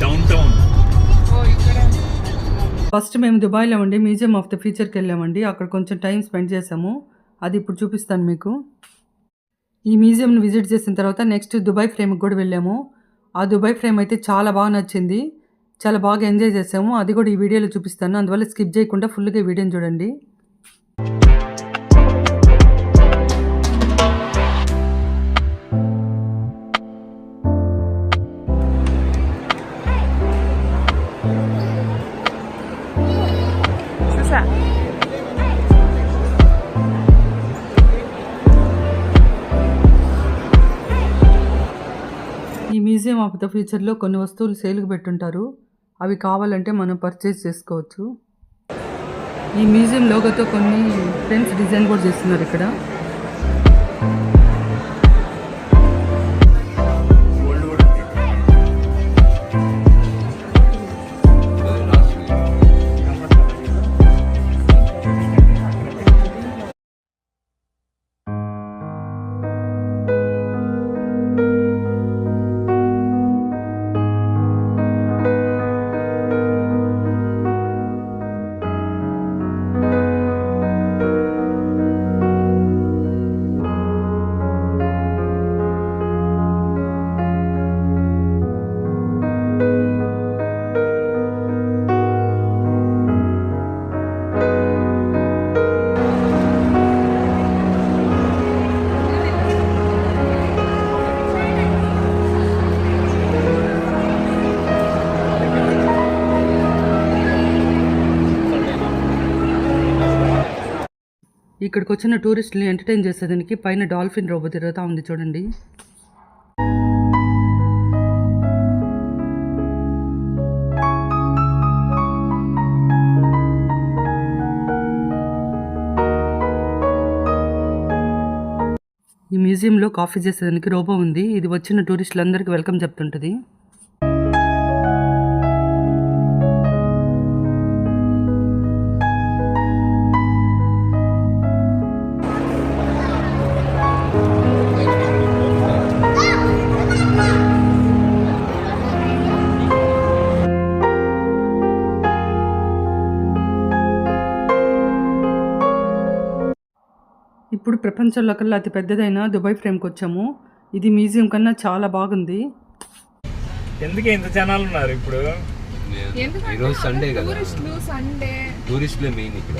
Down town first మేము దుబాయ్లో ఉండి మ్యూజియం ఆఫ్ ద ఫ్యూచర్కి వెళ్ళామండి. అక్కడ కొంచెం టైం స్పెండ్ చేసాము అది ఇప్పుడు చూపిస్తాను మీకు. ఈ మ్యూజియంని విజిట్ చేసిన తర్వాత నెక్స్ట్ దుబాయ్ ఫ్రేమ్కి కూడా వెళ్ళాము. ఆ దుబాయ్ ఫ్రేమ్ అయితే చాలా బాగా నచ్చింది. చాలా బాగా ఎంజాయ్ చేసాము అది కూడా ఈ వీడియోలో చూపిస్తాను. అందువల్ల స్కిప్ చేయకుండా ఫుల్గా ఈ వీడియోని చూడండి. మ్యూజియం ఆఫ్ ద ఫ్యూచర్లో కొన్ని వస్తువులు సేల్కి పెట్టుంటారు. అవి కావాలంటే మనం పర్చేస్ చేసుకోవచ్చు. ఈ మ్యూజియం లోగోతో కొన్ని ఫ్రెండ్స్ డిజైన్ కూడా చేస్తున్నారు ఇక్కడ. ఇక్కడికి వచ్చిన టూరిస్టులు ఎంటర్టైన్ చేసేదానికి పైన డాల్ఫిన్ రోబో తిరుగుతూ ఉంది చూడండి. ఈ మ్యూజియంలో కాఫీ చేసేదానికి రోబో ఉంది. ఇది వచ్చిన టూరిస్టులందరికీ వెల్కమ్ చెప్తుంటుంది. ప్రపంచంలో కల్లా అతి పెద్దదైన దుబాయ్ ఫ్రేమ్కి వచ్చాము. ఇది మ్యూజియం కన్నా చాలా బాగుంది. ఎందుకే ఇంత జనాలు ఉన్నారు ఇప్పుడు ఈరోజు సండే కదా. సండే. టూరిస్టులే మెయిన్ ఇక్కడ.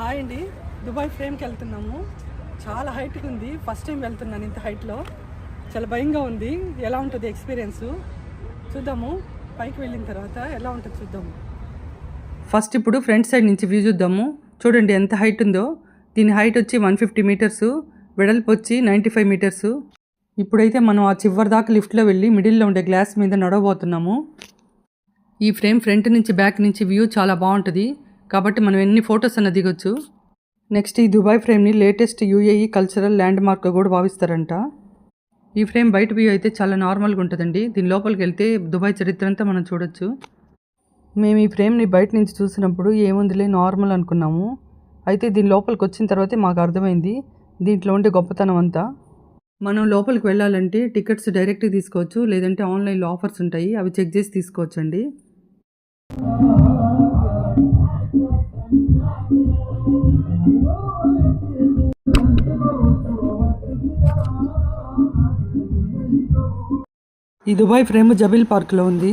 హాయ్ అండి. దుబాయ్ ఫ్రేమ్కి వెళ్తున్నాము. చాలా హైట్గా ఉంది. ఫస్ట్ టైం వెళ్తున్నాను ఇంత హైట్లో. చాలా భయంగా ఉంది. ఎలా ఉంటుంది ఎక్స్పీరియన్స్? చూద్దాము. పైకి వెళ్ళిన తర్వాత ఎలా ఉంటుంది చూద్దాము. ఫస్ట్ ఇప్పుడు ఫ్రంట్ సైడ్ నుంచి వ్యూ చూద్దాము. చూడండి ఎంత హైట్ ఉందో. దీని హైట్ వచ్చి వన్ ఫిఫ్టీ మీటర్స్ వెడల్పు వచ్చి నైంటీ ఫైవ్ మీటర్స్ ఇప్పుడైతే మనం ఆ చివరి దాకా లిఫ్ట్లో వెళ్ళి మిడిల్లో ఉండే గ్లాస్ మీద నడవబోతున్నాము. ఈ ఫ్రేమ్ ఫ్రంట్ నుంచి బ్యాక్ నుంచి వ్యూ చాలా బాగుంటుంది. కాబట్టి మనం ఎన్ని ఫొటోస్ అన్న దిగొచ్చు. నెక్స్ట్ ఈ దుబాయ్ ఫ్రేమ్ని లేటెస్ట్ యూఏఈ కల్చరల్ ల్యాండ్ మార్క్గా కూడా భావిస్తారంట. ఈ ఫ్రేమ్ బయట వ్యూ అయితే చాలా నార్మల్గా ఉంటుందండి. దీని లోపలికి వెళ్తే దుబాయ్ చరిత్ర అంతా మనం చూడొచ్చు. మేము ఈ ఫ్రేమ్ని బయట నుంచి చూసినప్పుడు ఏముందిలే నార్మల్ అనుకున్నాము. అయితే దీని లోపలికి వచ్చిన తర్వాతే మాకు అర్థమైంది. దీంట్లో ఉండే గొప్పతనం అంతా. మనం లోపలికి వెళ్ళాలంటే టికెట్స్ డైరెక్ట్గా తీసుకోవచ్చు లేదంటే ఆన్లైన్లో ఆఫర్స్ ఉంటాయి అవి చెక్ చేసి తీసుకోవచ్చండి. ఈ దుబాయ్ ఫ్రేమ్ జబిల్ పార్క్లో ఉంది.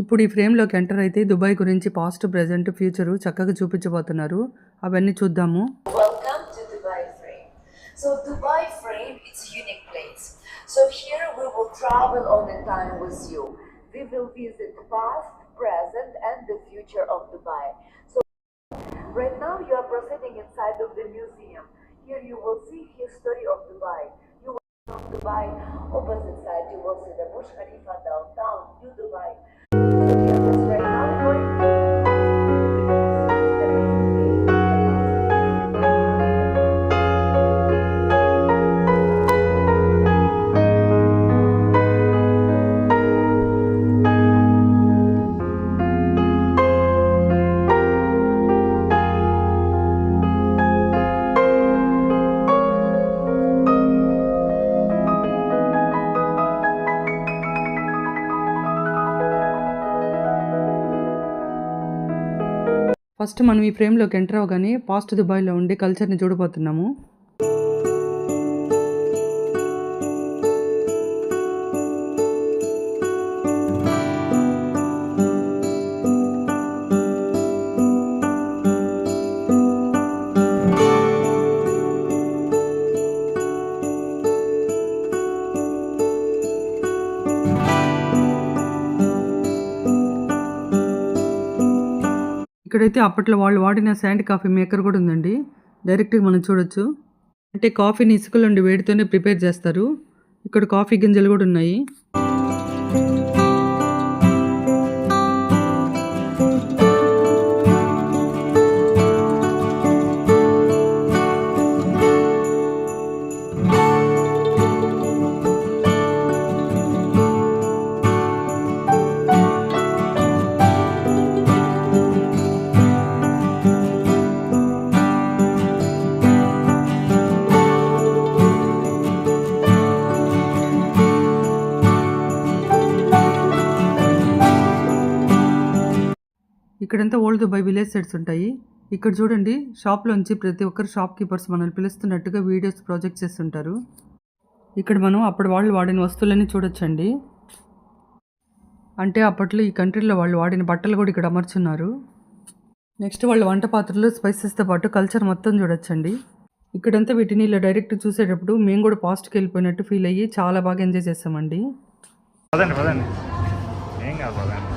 ఇప్పుడు ఈ ఫ్రేమ్లోకి ఎంటర్ అయితే దుబాయ్ గురించి పాస్ట్ ప్రజెంట్ ఫ్యూచరు చక్కగా చూపించబోతున్నారు అవన్నీ చూద్దాము So Dubai Frame, it's a unique place. So here we will travel on a time with you. We will visit the past, present, and the future of Dubai. So right now you are proceeding inside of the museum. Here you will see history of Dubai. You will see Dubai. Opposite side you will see the Burj Khalifa downtown, New Dubai. First మనం ఈ ఫ్రేమ్లోకి enter అవ్వగానే past దుబాయ్లో ఉండే కల్చర్ని చూడబోతున్నాము. ఇక్కడైతే అప్పట్లో వాళ్ళు వాడిన శాండ్ కాఫీ మేకర్ కూడా ఉందండి. డైరెక్ట్గా మనం చూడొచ్చు. అంటే కాఫీని ఇసుకలోండి వేడితోనే ప్రిపేర్ చేస్తారు. ఇక్కడ కాఫీ గింజలు కూడా ఉన్నాయి. ఇక్కడంతా ఓల్డ్ దుబాయ్ విలేజ్ సెట్స్ ఉంటాయి. ఇక్కడ చూడండి షాప్లోంచి ప్రతి ఒక్కరు షాప్ కీపర్స్ మనల్ని పిలుస్తున్నట్టుగా వీడియోస్ ప్రాజెక్ట్ చేస్తుంటారు. ఇక్కడ మనం అప్పటి వాళ్ళు వాడిన వస్తువులన్నీ చూడొచ్చండి. అంటే అప్పట్లో ఈ కంట్రీలో వాళ్ళు వాడిన బట్టలు కూడా ఇక్కడ అమర్చున్నారు. నెక్స్ట్ వాళ్ళ వంట పాత్రలు స్పైసెస్తో పాటు కల్చర్ మొత్తం చూడొచ్చండి. ఇక్కడంతా వీటిని ఇలా డైరెక్ట్ చూసేటప్పుడు మేము కూడా పాస్ట్కి వెళ్ళిపోయినట్టు ఫీల్ అయ్యి చాలా బాగా ఎంజాయ్ చేసామండి పదండి పదండి. ఏం కాదు పదండి.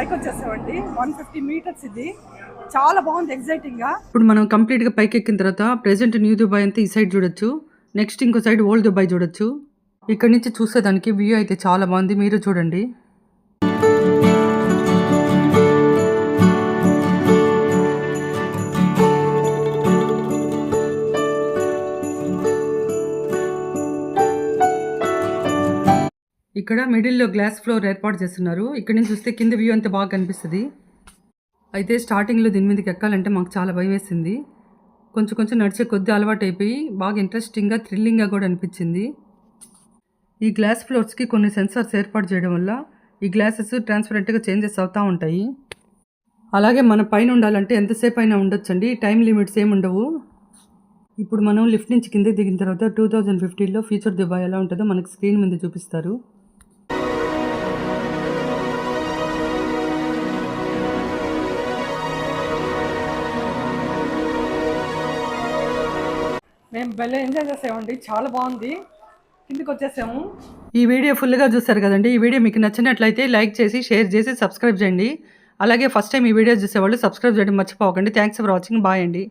పైకి వచ్చేసామండి వన్ ఫిఫ్టీ మీటర్స్ ఇది. చాలా బాగుంది ఎగ్జైటింగ్గా ఇప్పుడు మనం కంప్లీట్గా పైకి ఎక్కిన తర్వాత ప్రెసెంట్ న్యూ దుబాయ్ అంతా ఈ సైడ్ చూడొచ్చు. నెక్స్ట్ ఇంకో సైడ్ ఓల్డ్ దుబాయ్ చూడొచ్చు. ఇక్కడ నుంచి చూసేదానికి వ్యూ అయితే చాలా బాగుంది. మీరు చూడండి. ఇక్కడ మిడిల్లో గ్లాస్ ఫ్లోర్ ఏర్పాటు చేస్తున్నారు. ఇక్కడ నుంచి చూస్తే కింద వ్యూ అంతా బాగా కనిపిస్తుంది. అయితే స్టార్టింగ్లో దీని మీదకి ఎక్కాలంటే మాకు చాలా భయం వేసింది. కొంచెం కొంచెం నడిచే కొద్ది అలవాటు అయిపోయి బాగా ఇంట్రెస్టింగ్గా థ్రిల్లింగ్గా కూడా అనిపించింది. ఈ గ్లాస్ ఫ్లోర్స్కి కొన్ని సెన్సార్స్ ఏర్పాటు చేయడం వల్ల ఈ గ్లాసెస్ ట్రాన్స్పరెంట్గా చేంజెస్ అవుతూ ఉంటాయి. అలాగే మన పైన ఉండాలంటే ఎంతసేపు అయినా ఉండొచ్చండి. టైం లిమిట్స్ ఏమి ఉండవు. ఇప్పుడు మనం లిఫ్ట్ నుంచి కింద దిగిన తర్వాత టూ థౌజండ్ ఫిఫ్టీన్లో ఫ్యూచర్ దుబాయ్ ఎలా ఉంటుందో మనకి స్క్రీన్ మీద చూపిస్తారు. మేము భలే ఎంజాయ్ చేసామండి చాలా బాగుంది. కిందికి వచ్చేసాము. ఈ వీడియో ఫుల్గా చూస్తారు కదండి. ఈ వీడియో మీకు నచ్చినట్లయితే లైక్ చేసి షేర్ చేసి సబ్స్క్రైబ్ చేయండి. అలాగే ఫస్ట్ టైం ఈ వీడియో చూసేవాళ్ళు సబ్స్క్రైబ్ చేయడం మర్చిపోకండి. థ్యాంక్స్ ఫర్ వాచింగ్ బాయ్ అండి.